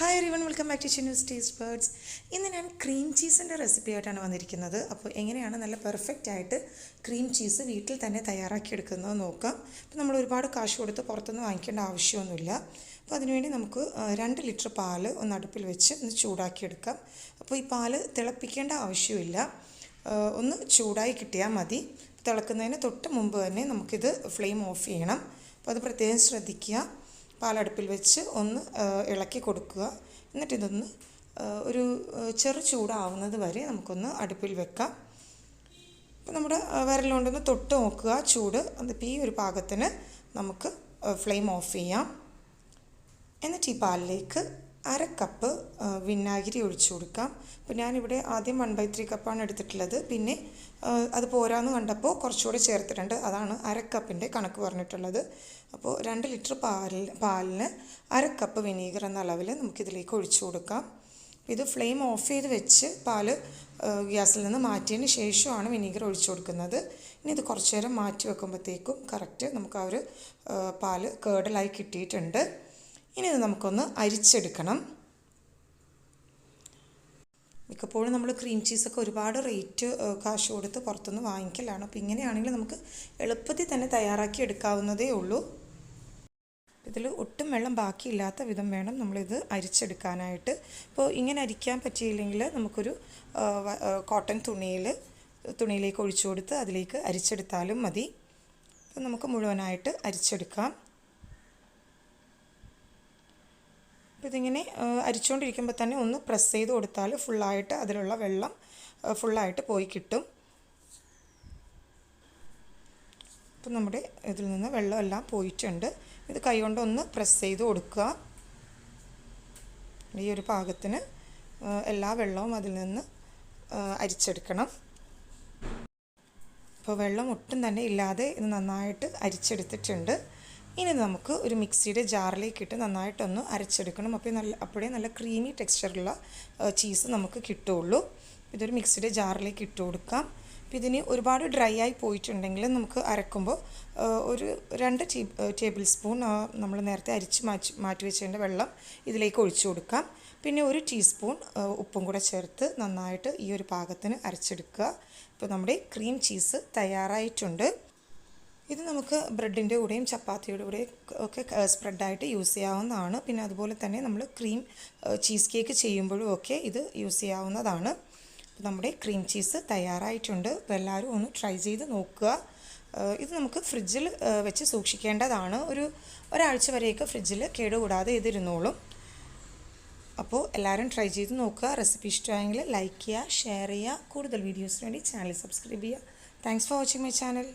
Hi everyone welcome back to Chinnu's taste birds ഇന്ന് ഞാൻ cream ചീസിന്റെ recipe ആയിട്ടാണ് വന്നിരിക്കുന്നത്. അപ്പോൾ എങ്ങനെയാണ് നല്ല പെർഫെക്റ്റ് ആയിട്ട് ക്രീം ചീസ് വീട്ടിൽ തന്നെ തയ്യാറാക്കിയെടുക്കുന്നത് നോക്കാം. അപ്പോൾ നമ്മൾ ഒരുപാട് കാശ് കൊടുത്ത് പുറത്തുനിന്ന് വാങ്ങിക്കേണ്ട ആവശ്യമൊന്നുമില്ല. അപ്പോൾ അതിനുവേണ്ടി നമുക്ക് രണ്ട് ലിറ്റർ പാൽ ഒന്ന് അടുപ്പിൽ വെച്ച് ഒന്ന് ചൂടാക്കിയെടുക്കാം. അപ്പോൾ ഈ പാൽ തിളപ്പിക്കേണ്ട ആവശ്യമില്ല. ഒന്ന് ചൂടായി കിട്ടിയാൽ മതി. തിളക്കുന്നതിന് തൊട്ട് മുമ്പ് തന്നെ നമുക്കിത് ഫ്ലെയിം ഓഫ് ചെയ്യണം. അപ്പോൾ അത് പ്രത്യേകം ശ്രദ്ധിക്കുക. പാലടുപ്പിൽ വെച്ച് ഒന്ന് ഇളക്കി കൊടുക്കുക. എന്നിട്ട് ഇതൊന്ന് ഒരു ചെറു ചൂടാവുന്നത് വരെ നമുക്കൊന്ന് അടുപ്പിൽ വെക്കാം. അപ്പോൾ നമ്മുടെ വിരലുകൊണ്ടൊന്ന് തൊട്ട് നോക്കുക. ചൂട് അതിപ്പോൾ ഈ ഒരു പാകത്തിന് നമുക്ക് ഫ്ലെയിം ഓഫ് ചെയ്യാം. എന്നിട്ട് ഈ പാലിലേക്ക് അര കപ്പ് വിനാഗിരി ഒഴിച്ചു കൊടുക്കാം. അപ്പോൾ ഞാനിവിടെ ആദ്യം വൺ ബൈ ത്രീ കപ്പാണ് എടുത്തിട്ടുള്ളത്. പിന്നെ അത് പോരാന്ന് കണ്ടപ്പോൾ കുറച്ചുകൂടി ചേർത്തിട്ടുണ്ട്. അതാണ് അര കപ്പിന്റെ കണക്ക് പറഞ്ഞിട്ടുള്ളത്. അപ്പോൾ രണ്ട് ലിറ്റർ പാലിൽ പാലിന് അര കപ്പ് വിനീഗർ എന്ന അളവിൽ നമുക്കിതിലേക്ക് ഒഴിച്ചു കൊടുക്കാം. ഇത് ഫ്ലെയിം ഓഫ് ചെയ്ത് വെച്ച് പാൽ ഗ്യാസിൽ നിന്ന് മാറ്റിയതിന് ശേഷമാണ് വിനീഗർ ഒഴിച്ചു കൊടുക്കുന്നത്. ഇനി ഇത് കുറച്ചു നേരം മാറ്റി വെക്കുമ്പോഴത്തേക്കും കറക്റ്റ് നമുക്ക് ആ ഒരു പാൽ കേടലായി കിട്ടിയിട്ടുണ്ട്. ഇനി ഇത് നമുക്കൊന്ന് അരിച്ചെടുക്കണം. മിക്കപ്പോഴും നമ്മൾ ക്രീം ചീസൊക്കെ ഒരുപാട് റേറ്റ് കാശ് കൊടുത്ത് പുറത്തുനിന്ന് വാങ്ങിക്കലാണ്. അപ്പോൾ ഇങ്ങനെയാണെങ്കിൽ നമുക്ക് എളുപ്പത്തിൽ തന്നെ തയ്യാറാക്കി എടുക്കാവുന്നതേ ഉള്ളൂ. ഇതിൽ ഒട്ടും വെള്ളം ബാക്കിയില്ലാത്ത വിധം വേണം നമ്മളിത് അരിച്ചെടുക്കാനായിട്ട്. ഇപ്പോൾ ഇങ്ങനെ അരിക്കാൻ പറ്റിയില്ലെങ്കിൽ നമുക്കൊരു കോട്ടൺ തുണിയിൽ തുണിയിലേക്ക് ഒഴിച്ചു കൊടുത്ത് അതിലേക്ക് അരിച്ചെടുത്താലും മതി. നമുക്ക് മുഴുവനായിട്ട് അരിച്ചെടുക്കാം. അപ്പോൾ ഇതിങ്ങനെ അരിച്ചുകൊണ്ടിരിക്കുമ്പോൾ തന്നെ ഒന്ന് പ്രസ് ചെയ്ത് കൊടുത്താൽ ഫുള്ളായിട്ട് അതിലുള്ള വെള്ളം ഫുള്ളായിട്ട് പോയി കിട്ടും. അപ്പം നമ്മുടെ ഇതിൽ നിന്ന് വെള്ളമെല്ലാം പോയിട്ടുണ്ട്. ഇത് കൈകൊണ്ട് ഒന്ന് പ്രസ് ചെയ്ത് കൊടുക്കുക. ഈ ഒരു പാകത്തിന് എല്ലാ വെള്ളവും അതിൽ നിന്ന് അരിച്ചെടുക്കണം. അപ്പോൾ വെള്ളം ഒട്ടും തന്നെ ഇല്ലാതെ ഇത് നന്നായിട്ട് അരിച്ചെടുത്തിട്ടുണ്ട്. ഇനി നമുക്ക് ഒരു മിക്സിയുടെ ജാറിലേക്ക് ഇട്ട് നന്നായിട്ടൊന്ന് അരച്ചെടുക്കണം. അപ്പോൾ നല്ല അപ്പോഴേ നല്ല ക്രീമി ടെക്സ്ചറുള്ള ചീസ് നമുക്ക് കിട്ടുള്ളൂ ഇതൊരു മിക്സിയുടെ ജാറിലേക്ക് ഇട്ട് കൊടുക്കാം. അപ്പോൾ ഇതിന് ഒരുപാട് ഡ്രൈ ആയി പോയിട്ടുണ്ടെങ്കിൽ നമുക്ക് അരക്കുമ്പോൾ ഒരു രണ്ട് ടേബിൾ സ്പൂൺ നമ്മൾ നേരത്തെ അരിച്ച് മാറ്റി മാറ്റി വെച്ചതിന്റെ വെള്ളം ഇതിലേക്ക് ഒഴിച്ചു കൊടുക്കാം. പിന്നെ ഒരു ടീസ്പൂൺ ഉപ്പും കൂടെ ചേർത്ത് നന്നായിട്ട് ഈ ഒരു പാകത്തിന് അരച്ചെടുക്കുക. ഇപ്പോൾ നമ്മുടെ ക്രീം ചീസ് തയ്യാറായിട്ടുണ്ട്. ഇത് നമുക്ക് ബ്രെഡിന്റെ കൂടെയും ചപ്പാത്തിയുടെ കൂടെയും ഒക്കെ സ്പ്രെഡായിട്ട് യൂസ് ചെയ്യാവുന്നതാണ്. പിന്നെ അതുപോലെ തന്നെ നമ്മൾ ക്രീം ചീസ് കേക്ക് ചെയ്യുമ്പോഴും ഒക്കെ ഇത് യൂസ് ചെയ്യാവുന്നതാണ്. നമ്മുടെ ക്രീം ചീസ് തയ്യാറായിട്ടുണ്ട്. അപ്പോൾ എല്ലാവരും ഒന്ന് ട്രൈ ചെയ്ത് നോക്കുക. ഇത് നമുക്ക് ഫ്രിഡ്ജിൽ വെച്ച് സൂക്ഷിക്കേണ്ടതാണ്. ഒരു ഒരാഴ്ച വരെയൊക്കെ ഫ്രിഡ്ജിൽ കേടുകൂടാതെ ഇതിരുന്നോളും. അപ്പോൾ എല്ലാവരും ട്രൈ ചെയ്ത് നോക്കുക. റെസിപ്പി ഇഷ്ടമായെങ്കിൽ ലൈക്ക് ചെയ്യുക ഷെയർ ചെയ്യുക. കൂടുതൽ വീഡിയോസിന് വേണ്ടി ചാനൽ സബ്സ്ക്രൈബ് ചെയ്യുക. Thanks for watching my channel.